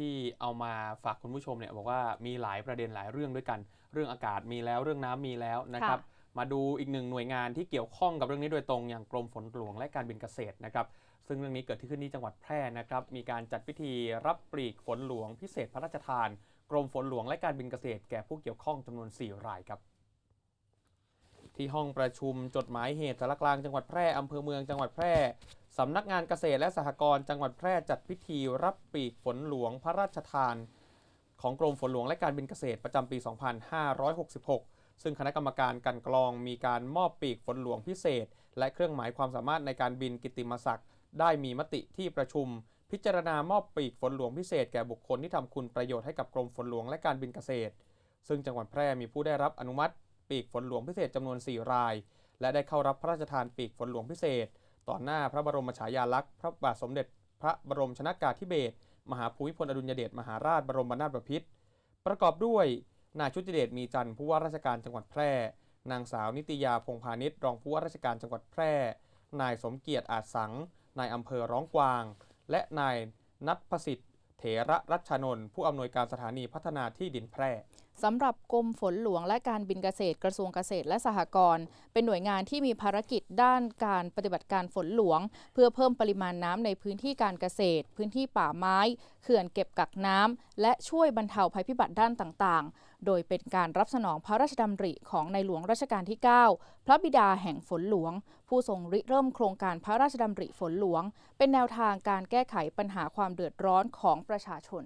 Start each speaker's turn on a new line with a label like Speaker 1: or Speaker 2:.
Speaker 1: ที่เอามาฝากคุณผู้ชมเนี่ยบอกว่ามีหลายประเด็นหลายเรื่องด้วยกัน เรื่องอากาศมีแล้วเรื่องน้ำมีแล้วนะครับมาดูอีกหนึ่งหน่วยงานที่เกี่ยวข้องกับเรื่องนี้โดยตรงอย่างกรมฝนหลวงและการบินเกษตรนะครับซึ่งเรื่องนี้เกิดขึ้นที่จังหวัดแพร่นะครับมีการจัดพิธีรับปลีกฝนหลวงพิเศษพระราชทาน กรมฝนหลวงและการบินเกษตร แก่ผู้เกี่ยวข้องจำนวน 4 รายครับที่ห้องประชุมจดหมายเหตุสารกลางจังหวัดแพร่อำเภอเมืองจังหวัดแพร่ สำนักงานเกษตรและสหกรณ์จังหวัดแพร่จัดพิธีรับปีกฝนหลวงพระราชทาน ของกรมฝนหลวงและการบินเกษตรประจำปี 2566 ซึ่งคณะกรรมการกันกรองมีการมอบปีกฝนหลวงพิเศษ และเครื่องหมายความสามารถในการบินกิตติมศักดิ์ได้มีมติที่ประชุม พิจารณามอบปีกฝนหลวงพิเศษแก่บุคคลที่ทำคุณประโยชน์ให้กับกรมฝนหลวงและการบินเกษตร ซึ่งจังหวัดแพร่มีผู้ได้รับอนุมัติ ปีกฝนหลวงพิเศษจำนวน 4 ราย และได้เข้ารับพระราชทานปีกฝนหลวงพิเศษ ต่อหน้าพระบรมฉายาลักษณ์พระบาทสมเด็จ พระบรมชนากาธิเบศรมหาภูมิพลอดุลยเดชมหาราชบรมนาถบพิตรประกอบด้วยนายชุติเดชมีจันทร์ผู้ว่าราชการจังหวัดแพร่ นางสาวนิตยาพงพาณิชย์รองผู้ว่าราชการจังหวัดแพร่ นายสมเกียรติอาจสัง นายอำเภอร้องกวาง และนายนัทประสิทธิ์เถระรัชชานนท์ผู้อำนวยการสถานีพัฒนาที่ดินแพร่
Speaker 2: สำหรับกรมฝนหลวงและการบินเกษตรกระทรวงเกษตรและสหกรณ์เป็นหน่วยงานที่มีภารกิจด้านการปฏิบัติการฝนหลวง เพื่อเพิ่มปริมาณน้ำในพื้นที่การเกษตร พื้นที่ป่าไม้ เขื่อนเก็บกักน้ำและช่วยบรรเทาภัยพิบัติด้านต่างๆ โดยเป็นการรับสนองพระราชดำริของในหลวงรัชกาลที่ 9 พระบิดาแห่งฝนหลวง ผู้ทรงริเริ่มโครงการพระราชดำริฝนหลวง เป็นแนวทางการแก้ไขปัญหาความเดือดร้อนของประชาชน